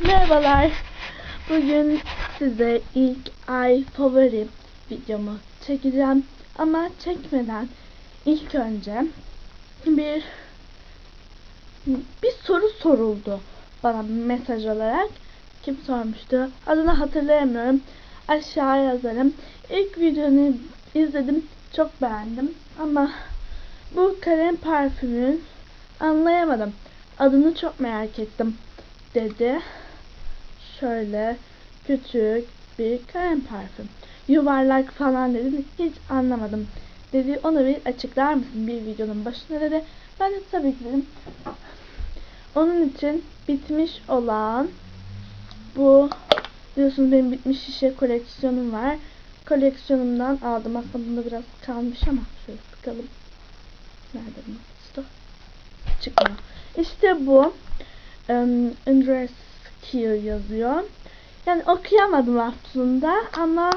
Merhabalar. Bugün size ilk ay favori videomu çekeceğim. Ama çekmeden ilk önce bir bir soru soruldu bana mesaj olarak. Kim sormuştu? Adını hatırlayamıyorum. Aşağı yazarım. İlk videonu izledim. Çok beğendim. Ama bu kalem parfümün anlayamadım. Adını çok merak ettim dedi. Şöyle küçük bir kalem parfüm. Yuvarlak falan dedim. Hiç anlamadım. Dedi onu bir açıklar mısın bir videonun başına dedi. Ben de tabii ki dedim. Onun için bitmiş olan bu biliyorsunuz benim bitmiş şişe koleksiyonum var. Koleksiyonumdan aldım. Aslında bunda biraz kalmış ama şöyle sıkalım. Nerede bu? Çıkmıyor. İşte bu. Um, Andres Kiel yazıyor. Yani okuyamadım aslında ama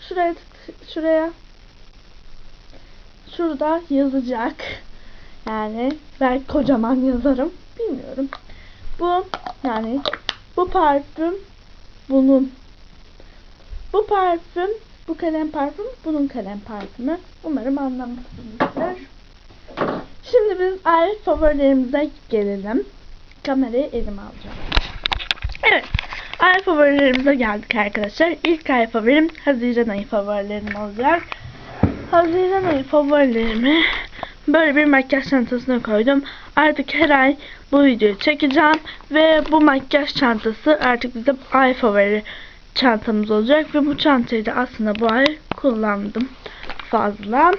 şuraya şuraya şurada yazacak. Yani ben kocaman yazarım. Bilmiyorum. Bu yani bu parfüm bunun bu parfüm bu kalem parfüm bunun kalem parfümü. Umarım anlamışsınızdır. Şimdi biz ay favorilerimize gelelim. Kamerayı elime alacağım. Ay favorilerimize geldik arkadaşlar. İlk ay favorim Haziran ayı favorilerim olacak. Haziran ayı favorilerimi böyle bir makyaj çantasına koydum. Artık her ay bu videoyu çekeceğim. Ve bu makyaj çantası artık bizim ay favori çantamız olacak. Ve bu çantayı da aslında bu ay kullandım fazla.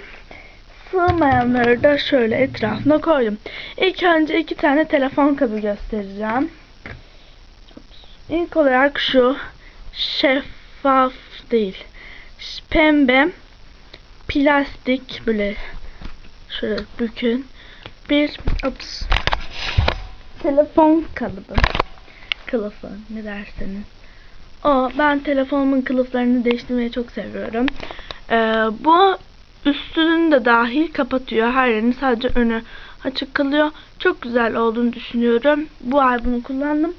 Sığmayanları da şöyle etrafına koydum. İlk önce iki tane telefon kabı göstereceğim. İlk olarak şu şeffaf değil. Pembe plastik böyle şöyle bükün bir ops, telefon kalıbı. Kılıfı ne derseniz. O ben telefonumun kılıflarını değiştirmeyi çok seviyorum. Ee, bu üstünün de dahil kapatıyor. Her yerini sadece önü açık kalıyor. Çok güzel olduğunu düşünüyorum. Bu ay bunu kullandım.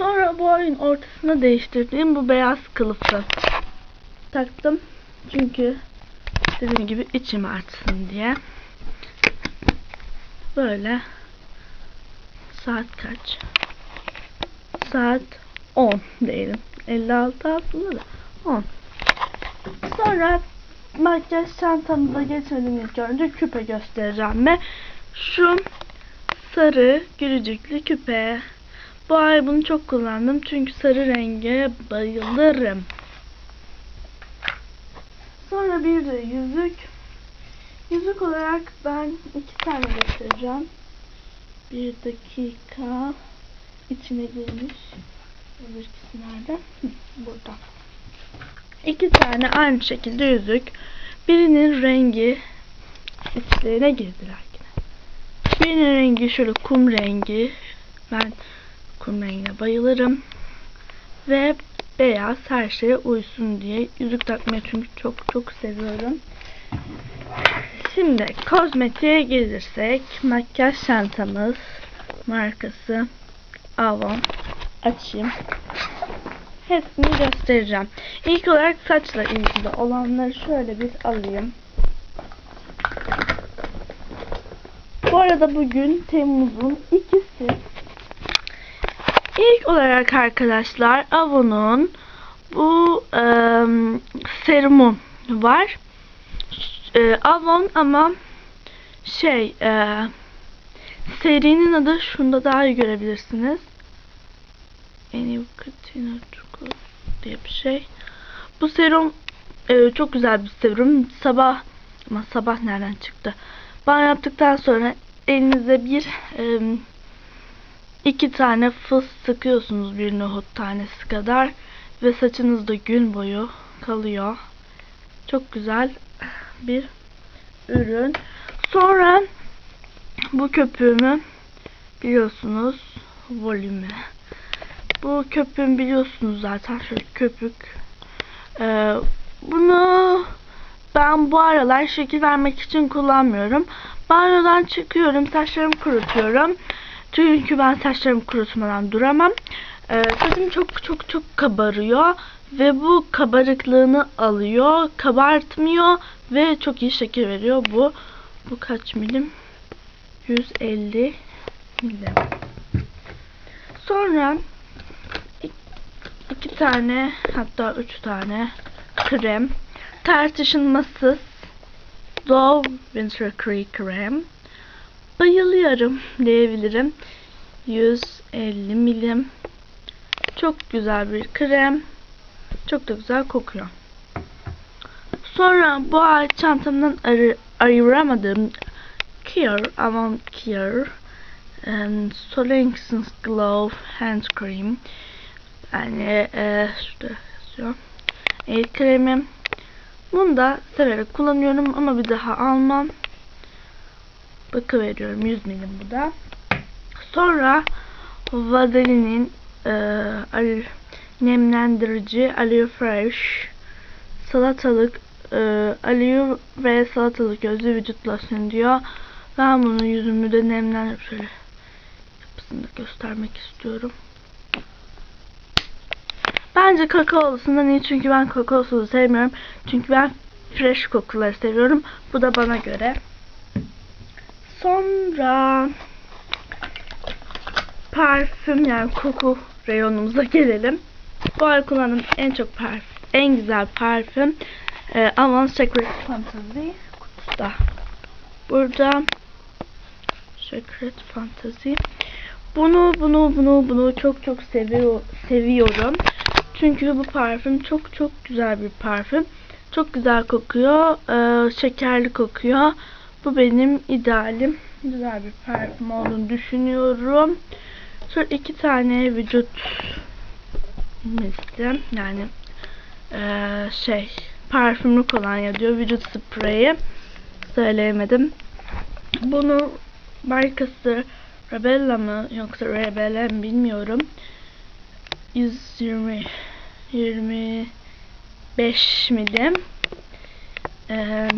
Sonra bu ayın ortasına değiştirdiğim bu beyaz kılıfı taktım. Çünkü dediğim gibi içim artsın diye. Böyle saat kaç? Saat 10 diyelim. 56 aslında da 10. Sonra makyaj çantamıza geçelim ilk önce küpe göstereceğim ve şu sarı gülücüklü küpe. Bu ay bunu çok kullandım çünkü sarı renge bayılırım. Sonra bir de yüzük. Yüzük olarak ben iki tane göstereceğim. Bir dakika içine girmiş. Öbür ikisi nerede? Burada. İki tane aynı şekilde yüzük. Birinin rengi içlerine girdiler yine. Birinin rengi şöyle kum rengi. Ben kum rengine bayılırım. Ve beyaz her şeye uysun diye yüzük takmayı çünkü çok çok seviyorum. Şimdi kozmetiğe gelirsek makyaj çantamız markası Avon açayım. Hepsini göstereceğim. İlk olarak saçla ilgili olanları şöyle bir alayım. Bu arada bugün Temmuz'un ikisi. İlk olarak arkadaşlar Avon'un bu e, serumu var. E, Avon ama şey e, serinin adı şunda daha iyi görebilirsiniz. Eniukatina diye bir şey. Bu serum e, çok güzel bir serum. Sabah ama sabah nereden çıktı? Banyo yaptıktan sonra elinize bir e, iki tane fıs sıkıyorsunuz bir nohut tanesi kadar ve saçınızda gün boyu kalıyor. Çok güzel bir ürün. Sonra bu köpüğümü biliyorsunuz volümü. Bu köpüğüm biliyorsunuz zaten şöyle köpük. Ee, bunu ben bu aralar şekil vermek için kullanmıyorum. Banyodan çıkıyorum, saçlarımı kurutuyorum. Çünkü ben saçlarımı kurutmadan duramam. Ee, saçım çok çok çok kabarıyor ve bu kabarıklığını alıyor, kabartmıyor ve çok iyi şekil veriyor bu. Bu kaç milim? 150 milim. Sonra iki tane hatta üç tane krem tartışılmasız Dove Winter Cream krem bayılıyorum diyebilirim. 150 milim. Çok güzel bir krem. Çok da güzel kokuyor. Sonra bu ay çantamdan ayır, ayıramadığım Cure Avon Cure and Solington's Glow Hand Cream. Yani e, şurada yazıyor. El kremim. Bunu da severek kullanıyorum ama bir daha almam bakıveriyorum 100 milim bu da sonra Vaseline'in e, nemlendirici Aloe Fresh salatalık e, aloe ve salatalık gözlü vücut losyonu diyor ben bunu yüzümü de nemlendirip şöyle yapısını göstermek istiyorum Bence kakaolusundan iyi çünkü ben kakaolusu sevmiyorum. Çünkü ben fresh kokuları seviyorum. Bu da bana göre. Sonra parfüm yani koku reyonumuza gelelim. Bu ay kullandığım en çok parfüm, en güzel parfüm e, Avon Secret Fantasy kutuda. Burada Secret Fantasy. Bunu bunu bunu bunu çok çok seviyor seviyorum. Çünkü bu parfüm çok çok güzel bir parfüm. Çok güzel kokuyor. Ee, şekerli kokuyor. Bu benim idealim. Güzel bir parfüm olduğunu düşünüyorum. Sonra iki tane vücut misli yani ee, şey parfümlü kolonya diyor. Vücut spreyi söyleyemedim. Bunu markası Rebella mı yoksa Rebella mi bilmiyorum. 120 25 milim ee,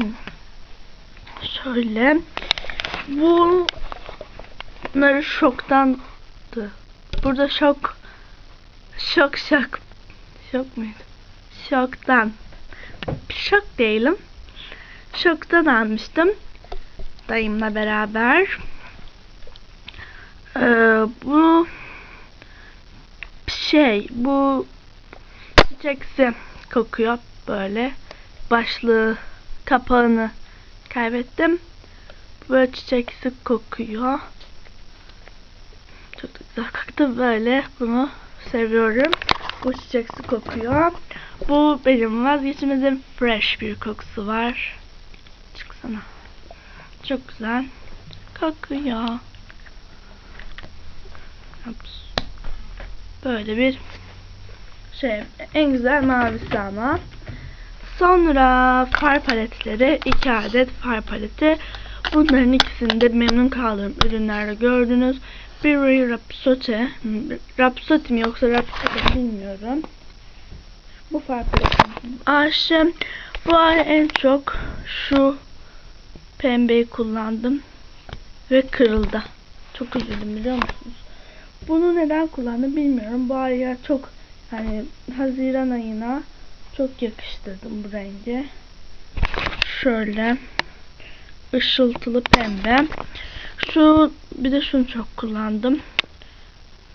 şöyle. Bunları şoktandı. Burada şok şok şok. Şok muydu? Şoktan. Şok değilim şoktan almıştım. Dayımla beraber. Ee, bu şey bu çiçeksi kokuyor. Böyle başlığı kapağını kaybettim. Böyle çiçeksi kokuyor. Çok da güzel koktu böyle bunu seviyorum. Bu çiçeksi kokuyor. Bu benim vazgeçmediğim fresh bir kokusu var. Çıksana. Çok güzel kokuyor. Böyle bir şey. En güzel mavisi ama. Sonra far paletleri. iki adet far paleti. Bunların ikisini de memnun kaldığım ürünlerde gördünüz. Biri Rhapsody. Rhapsody mi yoksa Rhapsody bilmiyorum. Bu far paletim. Aşım. Bu ay en çok şu pembeyi kullandım. Ve kırıldı. Çok üzüldüm biliyor musunuz? Bunu neden kullandım bilmiyorum. Bu aya çok hani Haziran ayına çok yakıştırdım bu rengi. Şöyle ışıltılı pembe. Şu bir de şunu çok kullandım.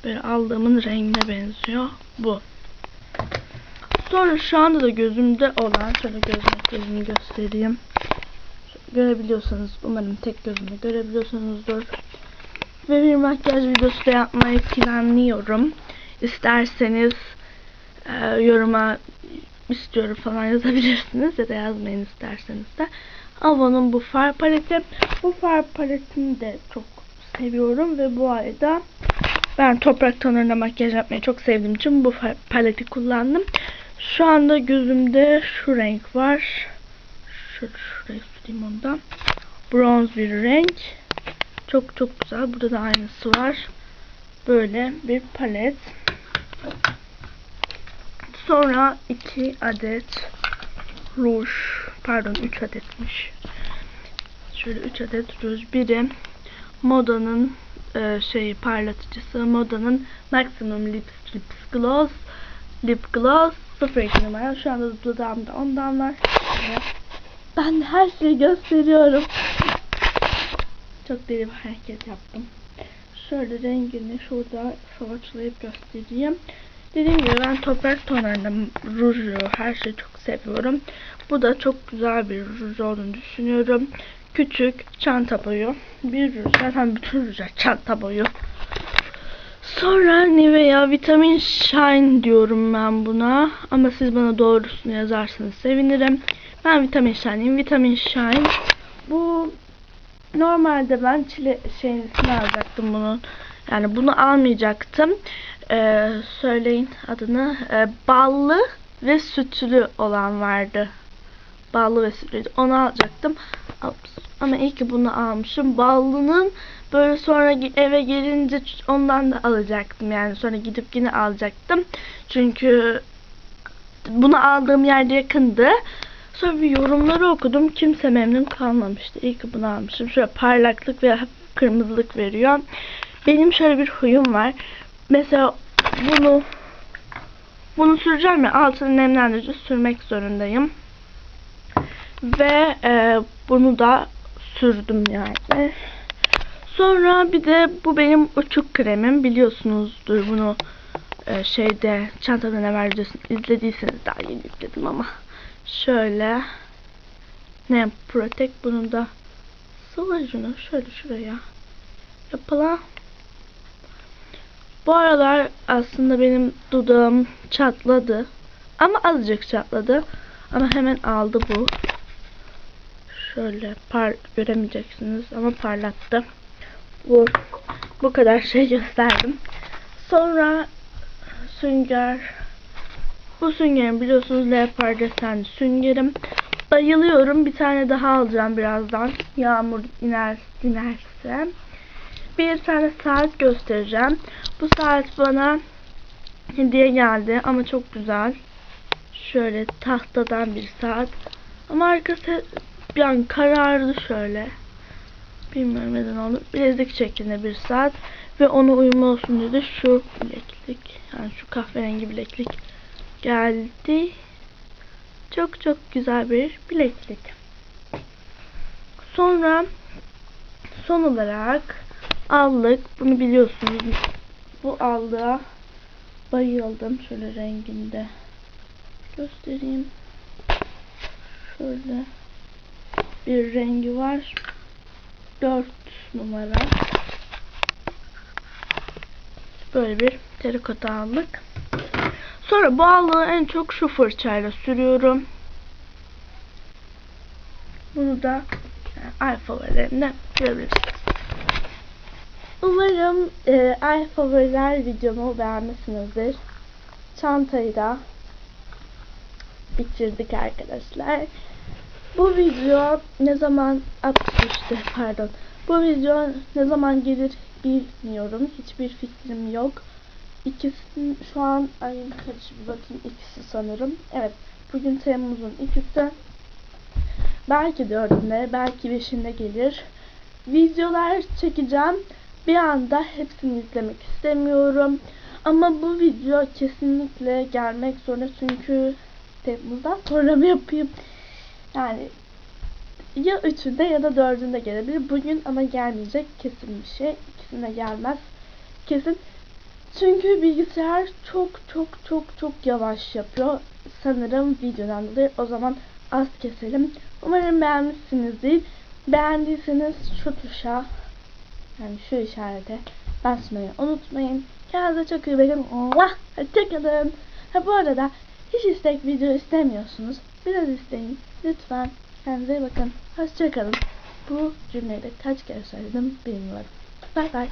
Böyle aldığımın rengine benziyor. Bu. Sonra şu anda da gözümde olan şöyle göz makyajını göstereyim. Görebiliyorsanız umarım tek gözümle görebiliyorsunuzdur ve bir makyaj videosu da yapmayı planlıyorum. İsterseniz e, yoruma istiyorum falan yazabilirsiniz ya da yazmayın isterseniz de. Avon'un bu far paleti. Bu far paletini de çok seviyorum ve bu ayda ben toprak tonlarında makyaj yapmayı çok sevdiğim için bu paleti kullandım. Şu anda gözümde şu renk var. Şöyle şurayı tutayım ondan. Bronz bir renk. Çok çok güzel. Burada da aynısı var. Böyle bir palet. Sonra iki adet ruj. Pardon üç adetmiş. Şöyle üç adet ruj. Biri Moda'nın e, şeyi parlatıcısı Moda'nın Maximum Lips Lips Gloss Lip Gloss 02 numara. Şu anda dudağımda ondan var. Ben her şeyi gösteriyorum. Çok deli bir hareket yaptım. Şöyle rengini şurada swatchlayıp göstereyim. Dediğim gibi ben toprak tonlarında ruju her şeyi çok seviyorum. Bu da çok güzel bir ruj olduğunu düşünüyorum. Küçük çanta boyu. Bir ruj. Zaten bütün rujlar çanta boyu. Sonra Nivea Vitamin Shine diyorum ben buna. Ama siz bana doğrusunu yazarsanız sevinirim. Ben Vitamin Shine'im. Vitamin Shine. Bu normalde ben çile şeyini alacaktım bunun. Yani bunu almayacaktım. Ee, söyleyin adını. Ee, ballı ve sütlü olan vardı. Ballı ve sütlü. Onu alacaktım. Ama iyi ki bunu almışım. Ballının böyle sonra eve gelince ondan da alacaktım. Yani sonra gidip yine alacaktım. Çünkü bunu aldığım yerde yakındı. Sonra bir yorumları okudum. Kimse memnun kalmamıştı. İyi ki bunu almışım. Şöyle parlaklık ve kırmızılık veriyor. Benim şöyle bir huyum var. Mesela bunu bunu süreceğim ya altını nemlendirici sürmek zorundayım. Ve e, bunu da sürdüm yani. Sonra bir de bu benim uçuk kremim. Biliyorsunuzdur bunu e, şeyde çantamda ne var videosunu izlediyseniz daha yeni yükledim ama. Şöyle ne Protect bunu da sıvacını şöyle şuraya yapalım. Bu aralar aslında benim dudağım çatladı. Ama azıcık çatladı. Ama hemen aldı bu. Şöyle par göremeyeceksiniz ama parlattı. Bu bu kadar şey gösterdim. Sonra sünger bu süngerim biliyorsunuz leopar desenli süngerim. Bayılıyorum. Bir tane daha alacağım birazdan. Yağmur iner inerse. Bir tane saat göstereceğim. Bu saat bana hediye geldi ama çok güzel. Şöyle tahtadan bir saat. Ama arkası bir an karardı şöyle. Bilmiyorum neden oldu. Bilezik şeklinde bir saat. Ve ona uyumlu olsun diye de şu bileklik. Yani şu kahverengi bileklik geldi. Çok çok güzel bir bileklik. Sonra son olarak aldık. Bunu biliyorsunuz. Bu aldığa bayıldım. Şöyle renginde göstereyim. Şöyle bir rengi var. 4 numara. Böyle bir terikota aldık. Sonra bu allığı en çok şu fırçayla sürüyorum. Bunu da yani, ay favorilerimden görebilirsiniz. Umarım e, ay favoriler videomu beğenmişsinizdir. Çantayı da bitirdik arkadaşlar. Bu video ne zaman atmıştı pardon. Bu video ne zaman gelir bilmiyorum. Hiçbir fikrim yok. İkisi şu an ayın kaç bir bakayım ikisi sanırım. Evet bugün Temmuz'un ikisi. Belki dördünde belki beşinde gelir. Videolar çekeceğim. Bir anda hepsini izlemek istemiyorum. Ama bu video kesinlikle gelmek zorunda çünkü Temmuz'dan sonra mı yapayım? Yani ya üçünde ya da dördünde gelebilir. Bugün ama gelmeyecek kesin bir şey. İkisinde gelmez. Kesin. Çünkü bilgisayar çok çok çok çok yavaş yapıyor. Sanırım videodan dolayı. O zaman az keselim. Umarım beğenmişsinizdir. Beğendiyseniz şu tuşa yani şu işarete basmayı unutmayın. Kendinize çok iyi bakın. Allah! Hoşçakalın. Ha bu arada hiç istek video istemiyorsunuz. Biraz isteyin. Lütfen. Kendinize bakın. Hoşçakalın. Bu cümleyi de kaç kere söyledim bilmiyorum. Bay bay.